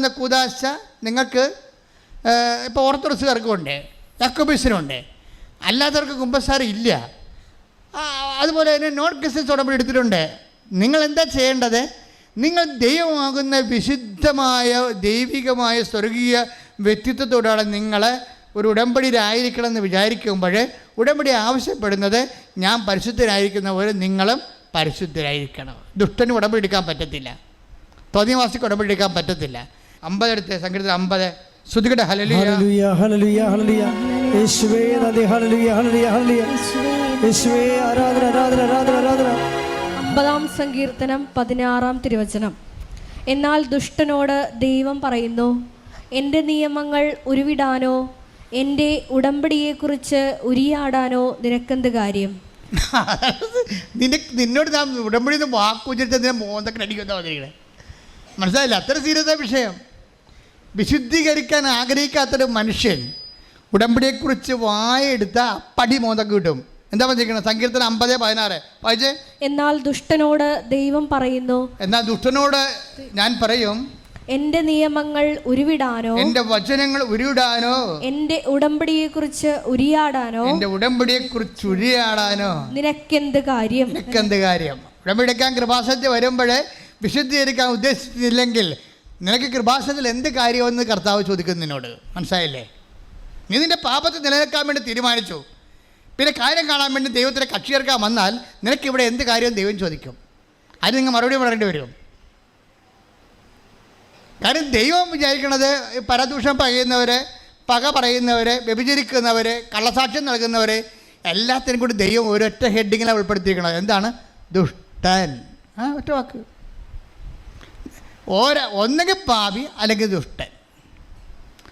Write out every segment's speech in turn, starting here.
എന്ന കൂതാശ നിങ്ങൾക്ക് ഇപ്പോൾ ഓർത്തഡോക്സുകാർക്കും ഉണ്ട് യാക്കോബീസിനുണ്ട് അല്ലാത്തവർക്ക് കുമ്പസാരം ഇല്ല. അതുപോലെ തന്നെ നോൺ ക്രിസ്ത്യൻസ് ഉടമ്പടി എടുത്തിട്ടുണ്ട്. നിങ്ങൾ എന്താ ചെയ്യേണ്ടത്? നിങ്ങൾ ദൈവമാകുന്ന വിശുദ്ധമായ ദൈവികമായ സ്വർഗീയ വ്യക്തിത്വത്തോടാണ് നിങ്ങൾ ഒരു ഉടമ്പടിയിലായിരിക്കണം എന്ന് വിചാരിക്കുമ്പോൾ ഉടമ്പടി ആവശ്യപ്പെടുന്നത് ഞാൻ പരിശുദ്ധരായിരിക്കുന്ന പോലെ നിങ്ങളും പരിശുദ്ധരായിരിക്കണം. ദുഷ്ടന് ഉടമ്പടി എടുക്കാൻ പറ്റത്തില്ല. തോന്നിയവാസിക്ക് ഉടമ്പടി എടുക്കാൻ പറ്റത്തില്ല. അമ്പതെടുത്ത് സംഗീതത്തിൽ അമ്പത്. ശ്രുതികട ഹലലിയ ഹല്ലേലൂയ ഹല്ലേലൂയ ഹല്ലേലൂയ. യേശുവേ നദി ഹല്ലേലൂയ ഹല്ലേലൂയ ഹല്ലേലൂയ. യേശുവേ ആരാധന ആരാധന ആരാധന ആരാധന. അമ്പതാം സങ്കീർത്തനം പതിനാറാം തിരുവചനം. എന്നാൽ ദുഷ്ടനോട് ദൈവം പറയുന്നു എന്റെ നിയമങ്ങൾ ഉരുവിടാനോ എന്റെ ഉടമ്പടിയെക്കുറിച്ച് ഉരിയാടാനോ നിനക്കെന്ത് കാര്യം? നിനക്ക് നിന്നോട് ഞാൻ ഉടമ്പടി നിന്ന് വാക്കുചരിച്ച് മോന്തക്കടിക്കുന്ന മനസ്സിലായില്ല? അത്ര സീരിയസ് വിഷയം. വിശുദ്ധീകരിക്കാൻ ആഗ്രഹിക്കാത്തൊരു മനുഷ്യൻ ഉടമ്പടിയെക്കുറിച്ച് വായെടുത്ത അപ്പടി മോന്തൊക്കെ കിട്ടും. എന്താ പറഞ്ഞിരിക്കുന്നത്? സങ്കീർത്തനം അമ്പത് പതിനാറ്. വായിച്ചേ? എന്നാൽ ദുഷ്ടനോട് ദൈവം പറയുന്നു എന്നാൽ ദുഷ്ടനോട് ഞാൻ പറയും എന്റെ നിയമങ്ങൾ ഉരുവിടാനോ എന്റെ വചനങ്ങൾ ഉരുവിടാനോ എന്റെ ഉടമ്പടിയെ കുറിച്ച് ഉരിയാടാനോ എന്റെ ഉടമ്പടിയെ കുറിച്ച് ഉരിയാടാനോ. നിനക്കെന്ത് കാര്യം? നിനക്കെന്ത് കാര്യം? ഉടമ്പടിക്കാൻ കൃപാസത്യ വരുമ്പോഴേ വിശുദ്ധീകരിക്കാൻ ഉദ്ദേശിച്ചില്ലെങ്കിൽ നിനക്ക് കൃപാസനത്തിൽ എന്ത് കാര്യമെന്ന് കർത്താവ് ചോദിക്കുന്നു നിന്നോട്? മനസ്സിലായില്ലേ? നീ നിന്റെ പാപത്തെ നിലനിൽക്കാൻ വേണ്ടി തീരുമാനിച്ചു. പിന്നെ കാര്യം കാണാൻ വേണ്ടി ദൈവത്തിനെ കക്ഷി ചേർക്കാൻ വന്നാൽ നിനക്ക് ഇവിടെ എന്ത് കാര്യവും ദൈവം ചോദിക്കും. അതിന് നിങ്ങൾ മറുപടി പറയേണ്ടി വരും. കാരണം ദൈവം വിചാരിക്കണത് ഈ പരദൂഷണം പറയുന്നവർ പക പറയുന്നവർ വ്യഭിചരിക്കുന്നവർ കള്ളസാക്ഷ്യം നൽകുന്നവർ എല്ലാത്തിനും കൂടി ദൈവം ഒരൊറ്റ ഹെഡിങ്ങിലാണ് ഉൾപ്പെടുത്തിയിരിക്കണം എന്താണ്? ദുഷ്ടൻ. ആ ഒറ്റ വാക്ക്. ഓരോ ഒന്നെങ്കിൽ പാപി അല്ലെങ്കിൽ ദുഷ്ടൻ.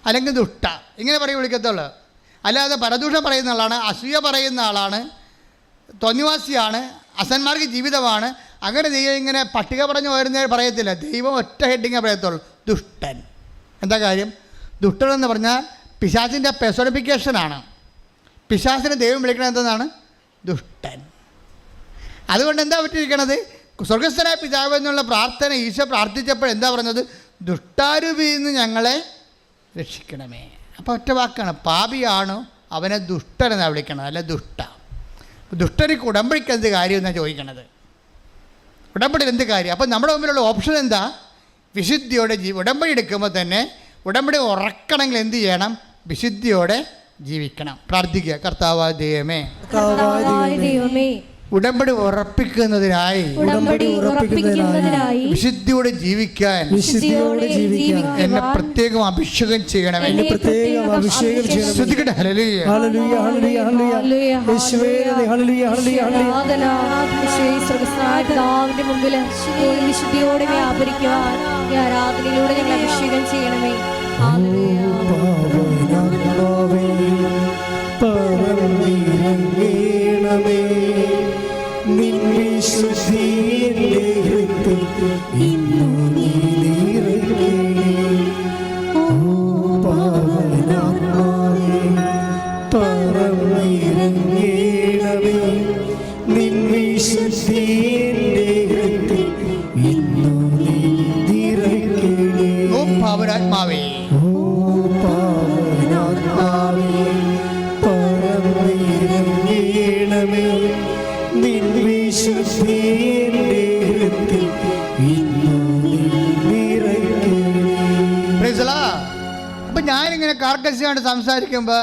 അല്ലെങ്കിൽ ദുഷ്ട. ഇങ്ങനെ പറയും വിളിക്കത്തുള്ളൂ. അല്ലാതെ പരദൂഷണം പറയുന്ന ആളാണ് അസൂയ പറയുന്ന ആളാണ് തൊന്നിവാസിയാണ് അസന്മാർക്ക് ജീവിതമാണ്. അങ്ങനെ ദൈവം ഇങ്ങനെ പട്ടിക പറഞ്ഞു വരുന്ന പറയത്തില്ല. ദൈവം ഒറ്റ ഹെഡിങ്ങേ പറയത്തുള്ളൂ. ദുഷ്ടൻ. എന്താ കാര്യം? ദുഷ്ടൻ എന്ന് പറഞ്ഞാൽ പിശാസിന്റെ പെസോണിഫിക്കേഷനാണ് പിശാസിനെ ദൈവം വിളിക്കണത് എന്താണ് ദുഷ്ടൻ. അതുകൊണ്ട് എന്താ പറ്റിയിരിക്കണത്? സ്വർഗസ്ഥനായ പിതാവ് എന്നുള്ള പ്രാർത്ഥന ഈശോ പ്രാർത്ഥിച്ചപ്പോൾ എന്താ പറഞ്ഞത്? ദുഷ്ടാരൂപിയിൽ നിന്ന് ഞങ്ങളെ രക്ഷിക്കണമേ. അപ്പോൾ ഒറ്റ വാക്കാണ്. പാപിയാണോ? അവനെ ദുഷ്ടനെന്നാണ് വിളിക്കണത്. അല്ല ദുഷ്ട. ദുഷ്ടനിക്ക് ഉടമ്പടിക്ക് എന്ത് കാര്യം എന്നാണ് ചോദിക്കണത്? ഉടമ്പടി എന്ത് കാര്യം? അപ്പോൾ നമ്മുടെ മുമ്പിലുള്ള ഓപ്ഷൻ എന്താ? വിശുദ്ധിയോടെ ജീ ഉടമ്പടി എടുക്കുമ്പോൾ തന്നെ ഉടമ്പടി ഉറക്കണമെങ്കിൽ എന്ത് ചെയ്യണം? വിശുദ്ധിയോടെ ജീവിക്കണം. പ്രാർത്ഥിക്കുക. കർത്താവായ ദൈവമേ. ഉടമ്പടി ഉറപ്പിക്കുന്നതിനായി ഉടമ്പടി ഉറപ്പിക്കുന്നതിനായി വിശുദ്ധിയോടെ ജീവിക്കാൻ വിശുദ്ധിയോടെ ജീവിക്കാൻ എന്നെ പ്രത്യേകം അഭിഷേകം ചെയ്യണമേ എന്നെ പ്രത്യേകം അഭിഷേകം ചെയ്യണം. ശ്രദ്ധിക്കട്ടെ. ഹല്ലേലൂയ. Hallelujah hallelujah hallelujah. യേശുവേ ഹല്ലേലൂയ ഹല്ലേലൂയ ഹല്ലേലൂയ. മുമ്പിൽ വിശുദ്ധിയോടെ വ്യാപരിക്കുവാൻ ഈ ആരാധനയിലൂടെ ഞങ്ങൾ അഭിഷേകം ചെയ്യണമേ. ഹല്ലേലൂയ. കാർക്കശിയായിട്ട് സംസാരിക്കുമ്പോൾ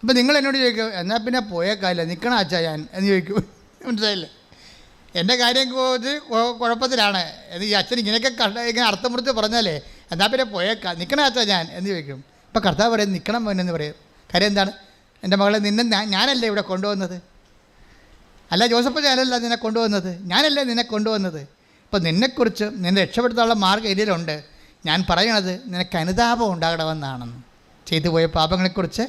അപ്പം നിങ്ങൾ എന്നോട് ചോദിക്കും എന്നാൽ പിന്നെ പോയേക്കാല്ല നിൽക്കണ അച്ഛാ ഞാൻ? എന്ന് ചോദിക്കും. മനസ്സിലായില്ലേ? എന്റെ കാര്യം കുഴപ്പത്തിലാണ്. എന്ന് ഈ അച്ഛൻ ഇങ്ങനെയൊക്കെ കണ്ട ഇങ്ങനെ അർത്ഥം മുറിച്ച് പറഞ്ഞാലേ എന്നാൽ പിന്നെ പോയേക്കാ നിൽക്കണ അച്ഛാ ഞാൻ? എന്ന് ചോദിക്കും. ഇപ്പം കർത്താവ് പറയും നിൽക്കണം മോനെന്ന് പറയും. കാര്യം എന്താണ്? എന്റെ മകളെ നിന്നെ ഞാനല്ലേ ഇവിടെ കൊണ്ടുവന്നത്? അല്ല ജോസഫ് ഞാനല്ല നിന്നെ കൊണ്ടുവന്നത്. ഞാനല്ലേ നിന്നെ കൊണ്ടുവന്നത്? ഇപ്പം നിന്നെക്കുറിച്ച് നിന്നെ രക്ഷപ്പെടുത്താനുള്ള മാർഗം ഇതിലുണ്ട് ഞാൻ പറയണത് നിനക്ക് അനുതാപം ഉണ്ടാകണമെന്നാണെന്ന്. ചെയ്തു പോയ പാപങ്ങളെക്കുറിച്ച്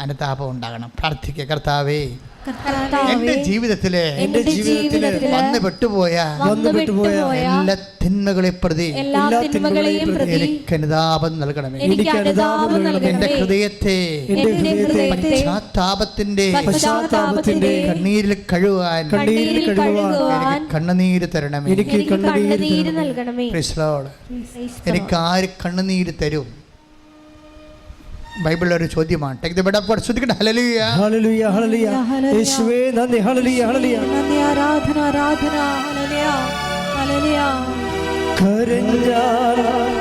അനുതാപം ഉണ്ടാകണം. പ്രാർത്ഥിക്കുക കർത്താവേ. എന്റെ ജീവിതത്തിലെ എന്റെ ജീവിതത്തിലെ വന്ന് വിട്ടുപോയ വന്ന് വിട്ടുപോയ എല്ലാ തിന്മകളെ പ്രതി എല്ലാ തിന്മകളെയും പ്രതി എനിക്ക് അനുതാപം നൽകണമേ. എനിക്ക് അനുതാപം നൽകണമേ. എന്റെ ഹൃദയത്തെ എന്റെ ഹൃദയത്തെ പശ്ചാത്താപത്തിന്റെ പശ്ചാത്താപത്തിന്റെ കണ്ണീരിൽ കഴുകാൻ കണ്ണീരിൽ കഴുകാൻ എനിക്ക് കണ്ണുനീര് തരണമേ. എനിക്ക് കണ്ണുനീര് നൽകണമേ. എനിക്ക് ആര് കണ്ണുനീര് തരും? ബൈബിളിലെ ഒരു ചോദ്യമാണ്. Take the bed of God ശ്രദ്ധിക്കട്ടെ. ഹല്ലേലൂയ ഹല്ലേലൂയ ഹല്ലേലൂയ യേശുവേ നന്ദി. ഹല്ലേലൂയ ഹല്ലേലൂയ നന്ദി. ആരാധന ആരാധന. ഹല്ലേലൂയ ഹല്ലേലൂയ കരഞ്ഞാൽ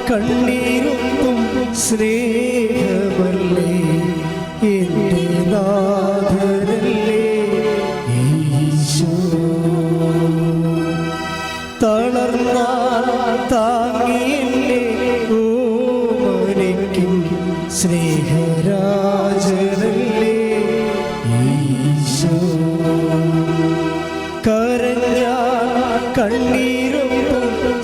കണ്ണീരൊന്നും സ്നേഹമല്ലേ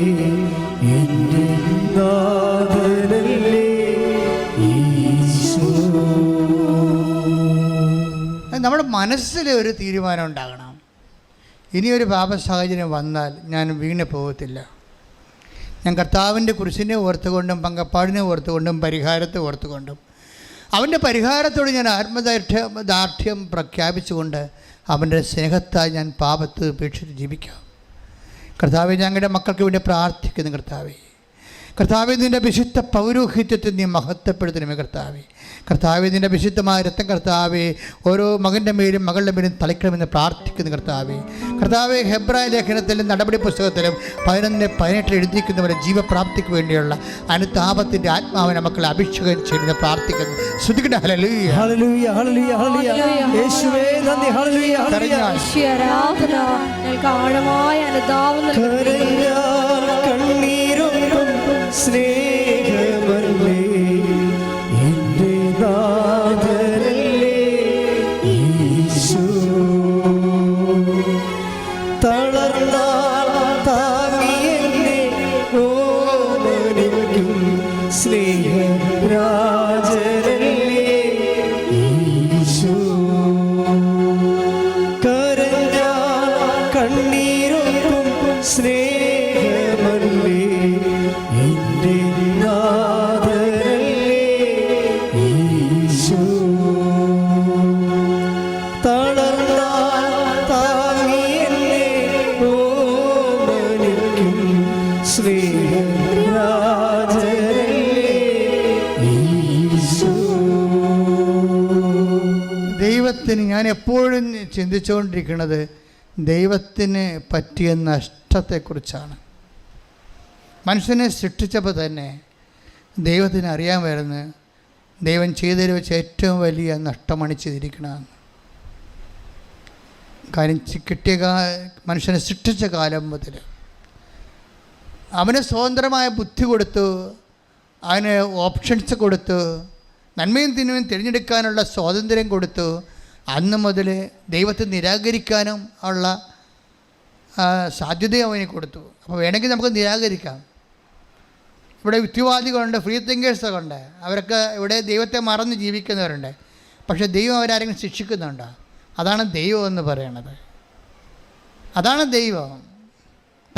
എന്റെ നമ്മുടെ മനസ്സിൽ ഒരു തീരുമാനം ഉണ്ടാകണം. ഇനിയൊരു പാപ സാഹചര്യം വന്നാൽ ഞാൻ വീണ് പോകത്തില്ല. ഞാൻ കർത്താവിന്റെ കുരിശിനെ ഓർത്തുകൊണ്ടും പങ്കപ്പാടിനെ ഓർത്തുകൊണ്ടും പരിഹാരത്തെ ഓർത്തുകൊണ്ടും അവന്റെ പരിഹാരത്തോട് ഞാൻ ആത്മദാർഢ്യം ദാർഢ്യം പ്രഖ്യാപിച്ചുകൊണ്ട് അവന്റെ സ്നേഹത്താൽ ഞാൻ പാപത്ത് ഉപേക്ഷിച്ച് ജീവിക്കാം. കർത്താവെ ഞങ്ങളുടെ മക്കൾക്ക് വേണ്ടി പ്രാർത്ഥിക്കുന്നു കർത്താവെ. കർത്താവെ നിന്റെ വിശുദ്ധ പൗരോഹിത്യത്തെ നീ മഹത്വപ്പെടുത്തണമേ കർത്താവെ. കർത്താവെ നിന്റെ വിശുദ്ധമായ രക്തം കർത്താവെ ഓരോ മകന്റെ മേലും മകളുടെ മേലും തളിക്കണമെന്ന് പ്രാർത്ഥിക്കുന്നു കർത്താവെ. കർത്താവെ ഹെബ്രായ ലേഖനത്തിലും നടപടി പുസ്തകത്തിലും പതിനൊന്നിന് പതിനെട്ടിൽ എഴുതിയിരിക്കുന്നവരെ ജീവപ്രാപ്തിക്ക് വേണ്ടിയുള്ള അനുതാപത്തിന്റെ ആത്മാവിനെ മക്കളെ അഭിഷേകം ചെയ്യുന്ന പ്രാർത്ഥിക്കുന്നു. ഹല്ലേലൂയ. നൽകണമേ തളർന്നാൽ ഈശോ ദൈവത്തിന് ഞാൻ എപ്പോഴും ചിന്തിച്ചുകൊണ്ടിരിക്കുന്നത് ദൈവത്തിന് പറ്റിയ നഷ്ടത്തെക്കുറിച്ചാണ്. മനുഷ്യനെ സൃഷ്ടിച്ചപ്പോൾ തന്നെ ദൈവത്തിന് അറിയാൻ വരുന്നത് ദൈവം ചെയ്തതിൽ വെച്ച് ഏറ്റവും വലിയ നഷ്ടമാണ് ചെയ്തിരിക്കണമെന്ന് കാര്യം കിട്ടിയ കാ മനുഷ്യനെ സൃഷ്ടിച്ച കാലം മുതൽ. അവന് സ്വതന്ത്രമായ ബുദ്ധി കൊടുത്തു അവന് ഓപ്ഷൻസ് കൊടുത്തു നന്മയും തിന്മയും തിരഞ്ഞെടുക്കാനുള്ള സ്വാതന്ത്ര്യം കൊടുത്തു അന്ന് മുതൽ ദൈവത്തെ നിരാകരിക്കാനും ഉള്ള ആ, സാധ്യതയും അവന് കൊടുത്തു. അപ്പോൾ വേണമെങ്കിൽ നമുക്ക് നിരാകരിക്കാം. ഇവിടെ യുക്തിവാദികളുണ്ട് ഫ്രീ തിങ്കേഴ്സൊക്കെ ഉണ്ട്. അവരൊക്കെ ഇവിടെ ദൈവത്തെ മറന്ന് ജീവിക്കുന്നവരുണ്ട്. പക്ഷേ ദൈവം അവരാരെങ്കിലും ശിക്ഷിക്കുന്നുണ്ടോ? അതാണ് ദൈവം എന്ന് പറയണത്. അതാണ് ദൈവം.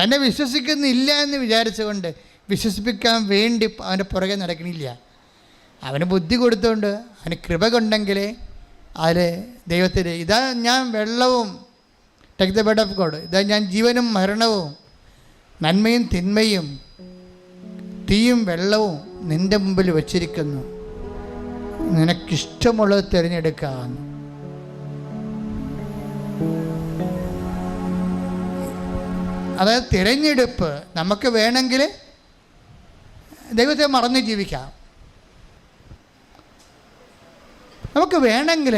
തന്നെ വിശ്വസിക്കുന്നില്ല എന്ന് വിചാരിച്ചുകൊണ്ട് വിശ്വസിപ്പിക്കാൻ വേണ്ടി അവന്റെ പുറകെ നടക്കണില്ല. അവന് ബുദ്ധി കൊടുത്തുകൊണ്ട് അവന് കൃപ കൊണ്ടെങ്കിൽ അതിൽ ദൈവത്തിന് ഇതാ ഞാൻ വെള്ളവും take the bed of God ഇതാ ഞാൻ ജീവനും മരണവും നന്മയും തിന്മയും തീയും വെള്ളവും നിന്റെ മുമ്പിൽ വച്ചിരിക്കുന്നു. നിനക്കിഷ്ടമുള്ളത് തിരഞ്ഞെടുക്കാം അതായത് തിരഞ്ഞെടുപ്പ് നമുക്ക് വേണമെങ്കിൽ ദൈവത്തെ മറന്ന് ജീവിക്കാം. നമുക്ക് വേണമെങ്കിൽ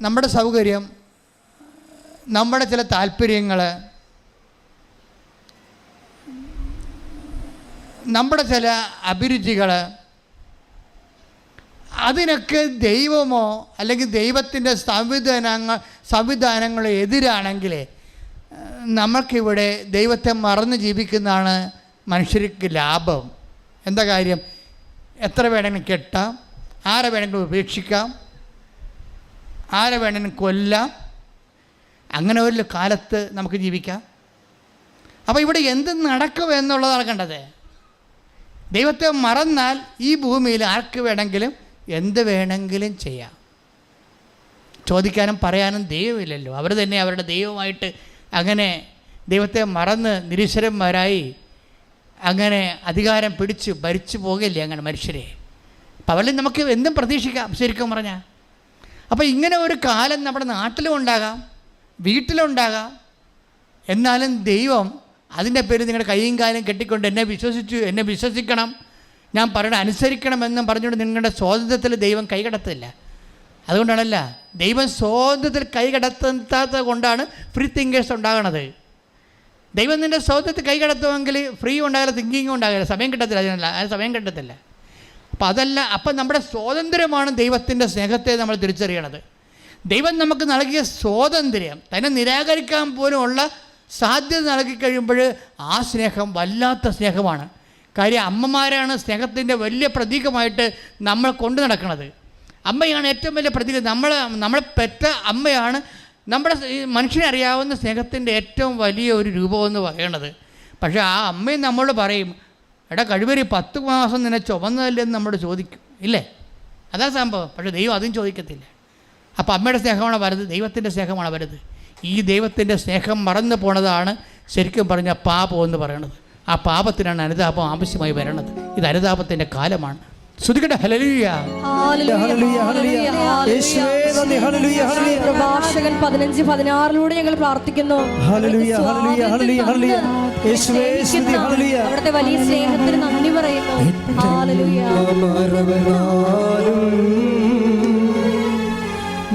നമ്മുടെ സൗകര്യം നമ്മുടെ ചില താല്പര്യങ്ങൾ നമ്മുടെ ചില അഭിരുചികൾ അതിനൊക്കെ ദൈവമോ അല്ലെങ്കിൽ ദൈവത്തിന്റെ സംവിധാനങ്ങൾ സംവിധാനങ്ങളോ എതിരാണെങ്കിൽ നമുക്കിവിടെ ദൈവത്തെ മറന്ന് ജീവിക്കുന്നതാണ് മനുഷ്യർക്ക് ലാഭം. എന്താ കാര്യം? എത്ര വേണമെങ്കിലും കെട്ടാം ആരെ വേണമെങ്കിലും ഉപേക്ഷിക്കാം ആരെ വേണമെങ്കിലും കൊല്ലാം. അങ്ങനെ ഒരു കാലത്ത് നമുക്ക് ജീവിക്കാം. അപ്പോൾ ഇവിടെ എന്ത് നടക്കും എന്നുള്ളതാണ് കണ്ടത്. ദൈവത്തെ മറന്നാൽ ഈ ഭൂമിയിൽ ആർക്ക് വേണമെങ്കിലും എന്ത് വേണമെങ്കിലും ചെയ്യാം. ചോദിക്കാനും പറയാനും ദൈവമില്ലല്ലോ. അവർ തന്നെ അവരുടെ ദൈവമായിട്ട് അങ്ങനെ ദൈവത്തെ മറന്ന് നിരീശ്വരന്മാരായി അങ്ങനെ അധികാരം പിടിച്ച് ഭരിച്ചു പോകില്ലേ അങ്ങനെ മനുഷ്യരെ? പവലിൽ നമുക്ക് എന്തും പ്രതീക്ഷിക്കാം ശരിക്കും പറഞ്ഞാൽ അപ്പോൾ ഇങ്ങനെ ഒരു കാലം നമ്മുടെ നാട്ടിലും ഉണ്ടാകാം വീട്ടിലും ഉണ്ടാകാം. എന്നാലും ദൈവം അതിന്റെ പേര് നിങ്ങളുടെ കൈയും കാലും കെട്ടിക്കൊണ്ട് എന്നെ വിശ്വസിച്ചു എന്നെ വിശ്വസിക്കണം ഞാൻ പറയണ അനുസരിക്കണമെന്നും പറഞ്ഞുകൊണ്ട് നിങ്ങളുടെ സ്വാതന്ത്ര്യത്തിൽ ദൈവം കൈകടത്തില്ല അതുകൊണ്ടാണല്ല ദൈവം സ്വാതന്ത്ര്യത്തിൽ കൈകടത്താത്തത് കൊണ്ടാണ് ഫ്രീ തിങ്കേഴ്സ് ഉണ്ടാകുന്നത് ദൈവം നിന്റെ സ്വാതന്ത്ര്യത്തിൽ കൈകടത്തുമെങ്കിൽ ഫ്രീ ഉണ്ടാകില്ല തിങ്കിങ് ഉണ്ടാകില്ല. സമയം കിട്ടത്തില്ല അതിനല്ല. അതിന് സമയം കിട്ടത്തില്ല. അപ്പം അതല്ല അപ്പം നമ്മുടെ സ്വാതന്ത്ര്യമാണ് ദൈവത്തിന്റെ സ്നേഹത്തെ നമ്മൾ തിരിച്ചറിയണത്. ദൈവം നമുക്ക് നൽകിയ സ്വാതന്ത്ര്യം തന്നെ നിരാകരിക്കാൻ പോലുമുള്ള സാധ്യത നൽകി കഴിയുമ്പോൾ ആ സ്നേഹം വല്ലാത്ത സ്നേഹമാണ്. കാര്യം അമ്മമാരാണ് സ്നേഹത്തിന്റെ വലിയ പ്രതീകമായിട്ട് നമ്മൾ കൊണ്ടു നടക്കുന്നത് അമ്മയാണ് ഏറ്റവും വലിയ പ്രതീക നമ്മൾ നമ്മളെ പെറ്റ അമ്മയാണ്. നമ്മുടെ മനുഷ്യനെ അറിയാവുന്ന സ്നേഹത്തിന്റെ ഏറ്റവും വലിയ ഒരു രൂപമെന്ന് പറയണത്. പക്ഷേ ആ അമ്മയും നമ്മളോട് പറയും എടാ കഴിവരി പത്ത് മാസം നിന്നെ ചുമന്നതല്ലെന്ന് നമ്മൾ ചോദിക്കും. ഇല്ലേ? അതാ സംഭവം. പക്ഷേ ദൈവം അതും ചോദിക്കത്തില്ല. അപ്പോൾ അമ്മയുടെ സ്നേഹമാണ് വരുത് ദൈവത്തിന്റെ സ്നേഹമാണ് വരുത് ഈ ദൈവത്തിന്റെ സ്നേഹം മറന്നു പോണതാണ് ശരിക്കും പറഞ്ഞ പാപം എന്ന് പറയണത്. ആ പാപത്തിനാണ് അനുതാപം ആവശ്യമായി വരണത്. ഇത് അനുതാപത്തിന്റെ കാലമാണ്. ശ്രുതികട്ടെ ഹലലൂയ ഹല്ലേലൂയ, ഹല്ലേലൂയ, ഹല്ലേലൂയ. ഹല്ലേലൂയ, ഹല്ലേലൂയ, ഹല്ലേലൂയ. പ്രഭാഷകൻ പതിനഞ്ച് പതിനാറിലൂടെ ഞങ്ങൾ പ്രാർത്ഥിക്കുന്നു ഹല്ലേലൂയ, ഹല്ലേലൂയ, ഹല്ലേലൂയ, ഹല്ലേലൂയ. യേശുവേ സ്തുതി, ഹല്ലേലൂയ. അവിടുത്തെ വലിയ സ്നേഹത്തിന് നന്ദി പറയുന്നു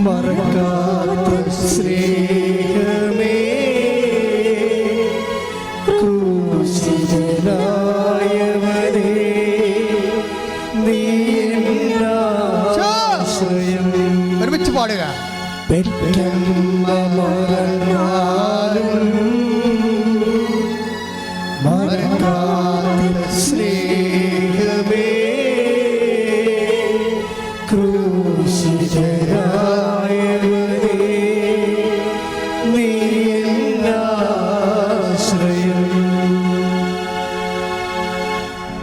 മറക്കാത്ത സ്നേഹമേ பாடுக பெற்ற